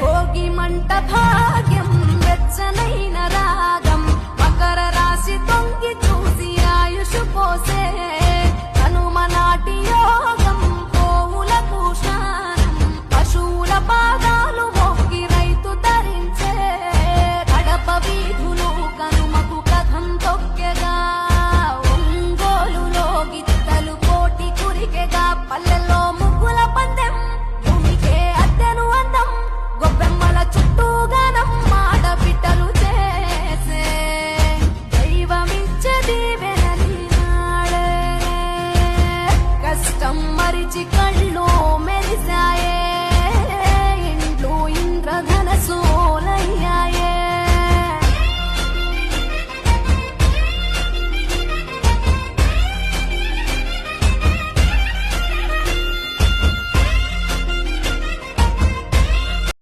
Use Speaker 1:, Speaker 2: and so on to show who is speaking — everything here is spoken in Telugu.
Speaker 1: భోగి మంట భాగ్యం రాగం. మకర రాశి తొంగి చూసి ఆయుష్ పోసే যে কাল